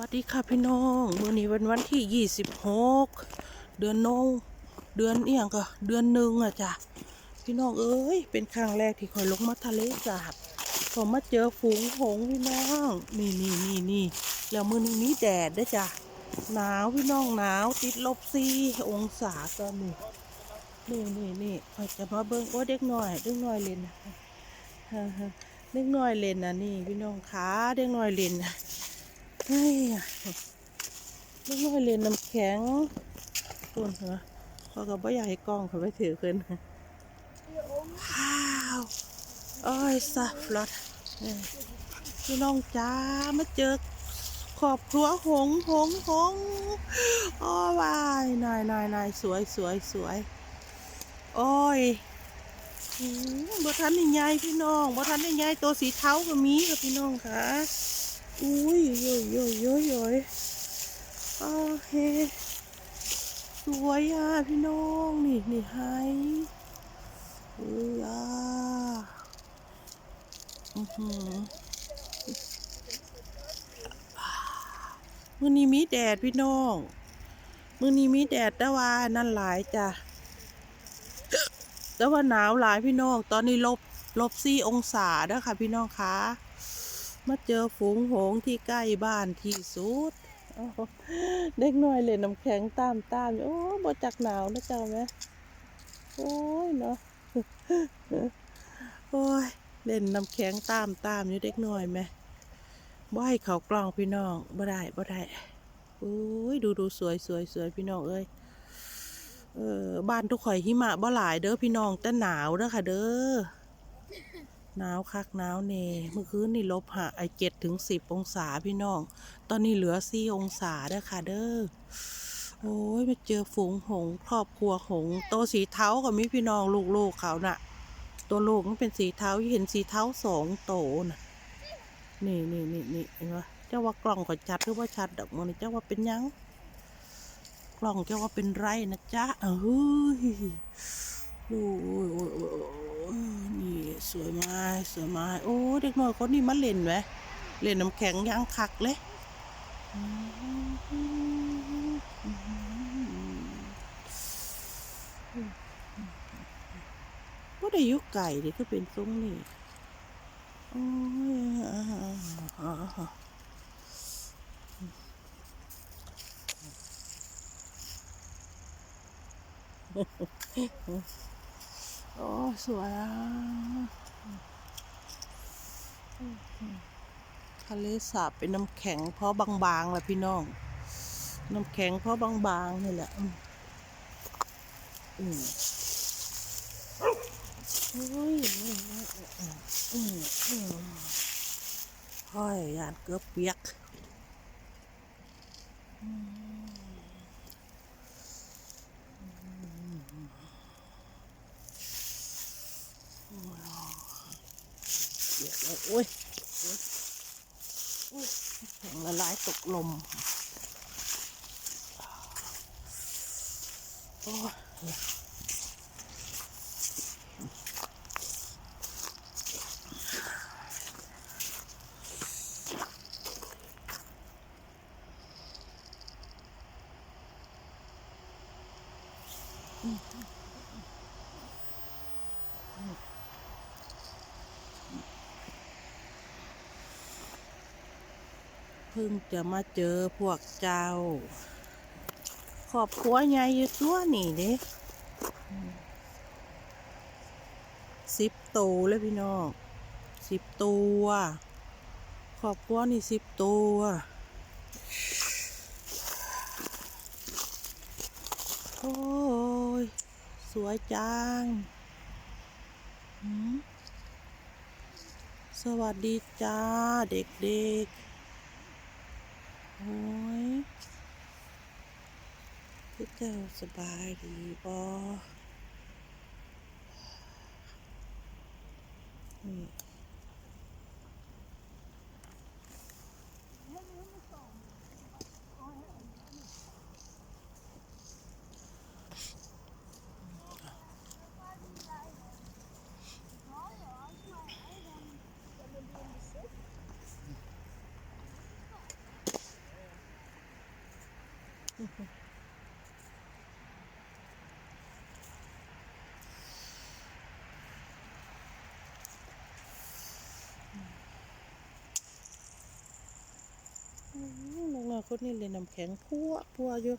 วัสดีค่ะพี่น้องมื้อนี้วันวันที่ 26 เดือนโนงเดือนเอียงก็เดือนหนึ่งอะจ้ะพี่น้องเอ้ยเป็นครั้งแรกที่คอยลงมาทะเลสาบก็มาเจอฝูงหงพี่น้องนี่นี่นี่นี่แล้วมื้อนี้มีแดดด้อจ้ะหนาวพี่น้องหนาวติดลบสี่องศาตอนนี้นี่นี่นี่คอยจะมาเบิ่งโอ้เด็กน้อยเด็กน้อยเล่นนะเด็กน้อยเล่นนะนี่พี่น้องขาเด็กน้อยเล่นนะ เฮ้ยไม่ค่อยเรียนน้ำแข็งตุนเหรอเขาก็บ่อยากให้กล้องเขาไปถือขึ้นว้าวโอ้ยสัฟลอดพี่น้องจ้ามาเจอขอบครัวหงหงหงโอ้วายนายนายนายสวยสวยสวยโอ้ยอืมบ่ทันได้ใหญ่พี่น้องบ่ทันได้ใหญ่ตัวสีเทาก็มีค่ะพี่น้องค่ะ อุ้ยโยยโยยโยยโยยโอเคสวยอะพี่น้องนี่นี่ไฮเอ้ยอะอือหือมื้อนี้มีแดดพี่น้องมื้อนี้มีแดดแต่ว่านั่นหลายจ้ะแต่ว่าหนาวหลายพี่น้อง ตอนนี้ลบลบสี่องศาเด้อค่ะพี่น้องคะ มาเจอฝูงหงส์ที่ใกล้บ้านที่สุดเด็กน้อยเล่นน้ำแข็งตามตามอยู่โอ้บ่จักหนาวนะเจ้าแม่โอ้ยเนาะโอ้ยเล่นน้ำแข็งตามตามอยู่เด็กน้อยแม่บ่ให้เขากลองพี่น้องบ่ได้บ่ได้โอ้ยดูดูสวยสวยสวยพี่น้องเอ้ยเออบ้านทุกข่อยหิมะบ่หลายเด้อพี่น้องแต่หนาวเด้อค่ะเด้อ หนาวคักหนาวเนเมื่อคืนนี่ลบหะไอเจ็ดถึงสิบองศาพี่น้อง ตอนนี้เหลือสี่องศาเด้อค่ะเด้อโอ้ยมาเจอฝูงหงครอบครัวหงโตสีเทากับมีพี่น้องลูกๆเขาน่ะ ตัวลูกมันเป็นสีเทาเห็นสีเทาสองโตน่ะนี่นี่นี่นี่เห็นปะเจ้าว่ากล้องก็ชัดหรือว่าชัดดอกมันเจ้าว่าเป็นยังกล้องเจ้าว่าเป็นไรนะจ๊ะเอ้ยโสวยมากสวยมากโอ้เด็กน้อยคนนี้มาเล่นไหมเล่นน้ำแข็งยางคักเลยก็ได้ยุกไก่เด็กก็เป็นทรงนี่โอ้ยอ่าอ่าอ่า โอ้สวยอะทะเลสาบเป็นน้ำแข็งเพราะบางๆแหละพี่น้อง น้ำแข็งเพราะบางๆนี่แหละอืมโอ้ยห้อยยานเกือบเปียกอืมเปียกแล้วโอ้ยโอ้ยโอ้ยแข็งละลายตกลมโอ้ย พิ่งจะมาเจอพวกเจ้า ขอบครัวใหญ่อยู่ตัวนี่เด้สิบตัวเลยพี่น้องสิบตัวขอบครัวนี่สิบตัวโอ้ย สวยจังสวัสดีจ้าเด็กๆ โอ้ยพี่เจ้าสบายดีบ่ น้องๆคนนี้เลยนน้ำแข็งพัวพัวอยู่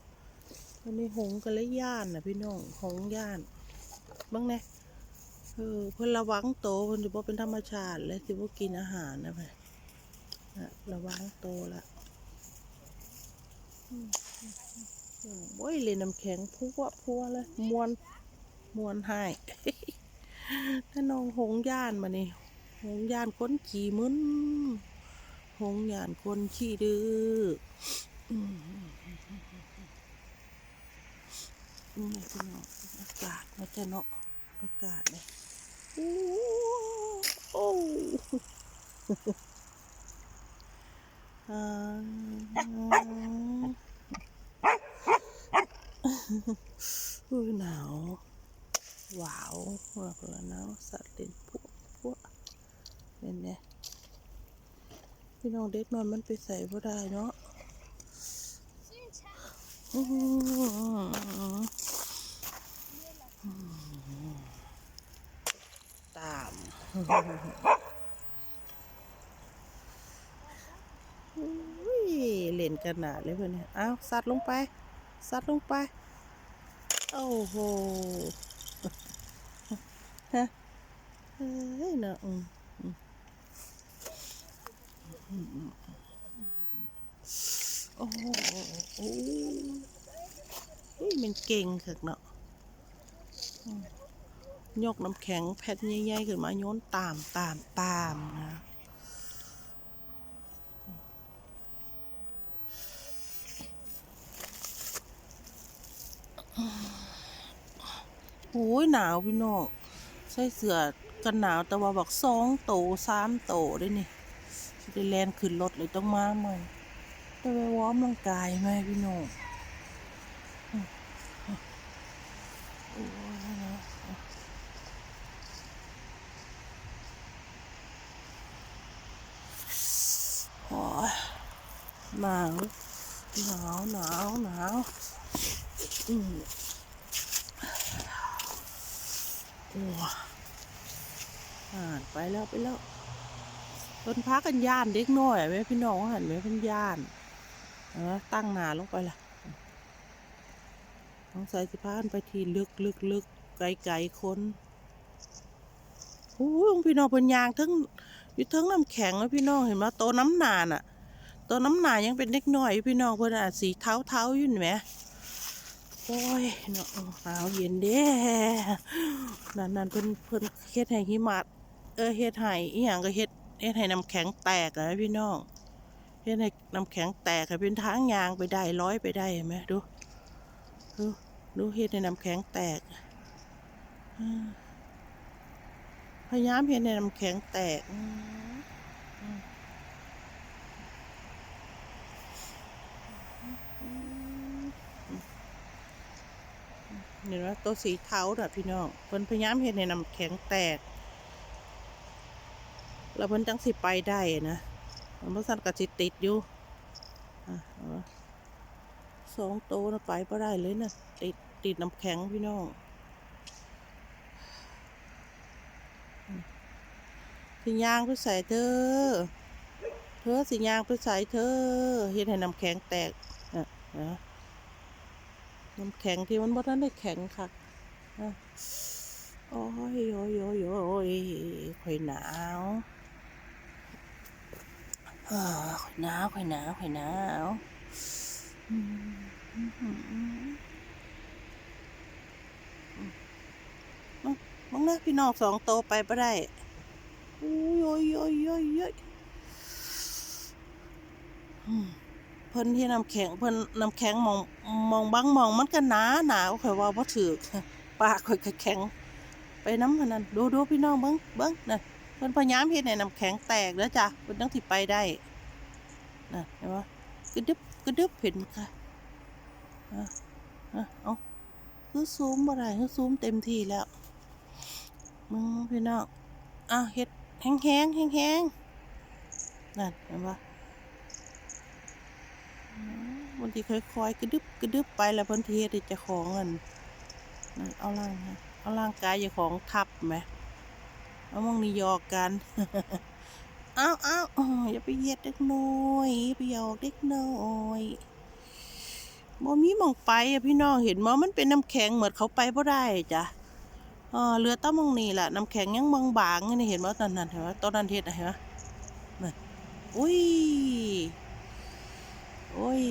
วันนี้หงกันเลยย่านน่ะพี่น้องหงย่านบ้างแน่เออเพิ่นระวังโตเพิ่นสิบ่เป็นธรรมชาติและสิบ่กินอาหารนะเพิ่นน่ะระวังโตละ โอ้ยเลยน้ำแข็งพัวพัวเลยมวนมวนให้ถ้าน้องหงย่านมานี่หงย่านคนขี่มึนหงหยานคนขี้ดื้ออืมนี่พี่น้องอากาศมันจะเนาะอากาศเลยโอ้โอ้อ่า อุ้หนาวว้าวมากเลยหนาวสัตว์เล่นพวกพวกเป็นไงพี่น้องเด็กนอนมันไปใส่บ่ได้เนาะตามเล่นกันหนาดเลยเพื่อนเนี่ยอ้าวสัตว์ลงไป สัตว์ลงไป โอ้โหฮะเฮ้ยเนาะอืมโอ้โหโอ้เฮ้ยมันเก่งถึกเนาะยกน้ำแข็งแผ่นใหญ่ๆขึ้นมาโยนตามตามตามนะ โอ้ยหนาวพี่น้องใส่เสื้อกันหนาวแต่ว่าบอกสองโตสามโตได้นี่สิได้แลนขึ้นรถเลยต้องมาใหม่ต้องไปวอร์มร่างกายไหมพี่น้องหนาวหนาวหนาวหนาว โอ้อ่านไปแล้วไปแล้วเพิ่นพากันย่านเด็กน้อยแม่พี่น้องหันแม่เพิ่นย่านเออตั้งนาลงไปล่ะสงใสัยสิพานไปที่ลึกลึกลึกไกลไกลคนโอ้ยพี่น้องเพิ่นยางทั้งอยู่ทั้งน้ำแข็งแล้วพี่น้องเห็นไหมโตน้ำหนาน่ะโตน้ำหนายังเป็นเด็กน้อยพี่น้องเพิ่นอะสีเท้าเท้าๆอยู่นไหม โอ้ยเนาะหนาวเย็นเด้นั่นนั่นเพิ่นเพิ่นเฮ็ดให้หิมะเออเฮ็ดให้อีหยังก็เฮ็ดเฮ็ดให้น้ำแข็งแตกอะพี่น้องเฮ็ดให้น้ำแข็งแตกให้เป็นทางยางไปได้ร้อยไปได้เห็นไหมดูดูดูเฮ็ดให้น้ำแข็งแตกพยายามเฮ็ดให้น้ำแข็งแตก เห็นไหมตัวสีเทาเน่ะพี่น้องเพิ่นพยายามเฮ็ดให้น้ำแข็งแตก แล้วเพิ่นจังสิไปได้นะมันบ่ซั่นก็สิติดอยู่อะเอาวะสองโตนะไปบ่ได้เลยนะติดติดน้ำแข็งพี่น้องสิยางไปใส่เธอ เธอสิยางไปใส่เธอเฮ็ดให้น้ำแข็งแตกอะนะ น้ำแข็งที่มันบ่ทันได้แข็งค่ะโอ้ยโอ้ยโอ้ยโอ้ยข่อยหนาวข่อยหนาวข่อยหนาวข่อยหนาวมองนะพี่น้องสองโตไปปะได้โอ้ยโอ้ยโอ้ยโอ้ยอืม พิ่นที่น้ำแข็งเพิ่นน้ำแข็งมองมองบางมองมันก็หนาหนาข่อยว่าบ่ถือปากข่อยก็แข็ง ไปน้ำพนันดูดูพี่น้องเบิ้งเบิ้งน่ะเพิ่นพยายามเฮ็ดให้น้ำแข็งแตกแล้วจ้ะเพิ่นต้องสิไปได้น่ะเห็นบ่กระดึบกระดึบเห็นค่ะอะอะเอาคือซูมบ่ได้คือซูมเต็มที่แล้วมึงพี่น้องอะเฮ็ดแห้งแห้งแห้งๆนั่นเห็นบ่ มบางทีค่อยๆกระดึบกระดึบไปแล้วพิ่นสิเฮ็ดจ้าของอันนั่นเอาร่างเอาร่างกายเจ้าของทับแหมเอามองนี่ยอกกันเอาเอาอย่าไปเหยียดเด็กน้อยอย่าไปหยอกเด็กน้อยบ่มีมองไปอะพี่น้องเห็นบ่มันเป็นน้ำแข็งเหมือนเขาไปบ่ได้จ้ะเออเหลือต้มองนี่แหละน้ำแข็งยังบางๆอยู่นี่เห็นบ่ตอนนั้นเห็นบ่ตอนนั้นเฮ็นเห็นบ่นั่นอุ้ย โอ้ย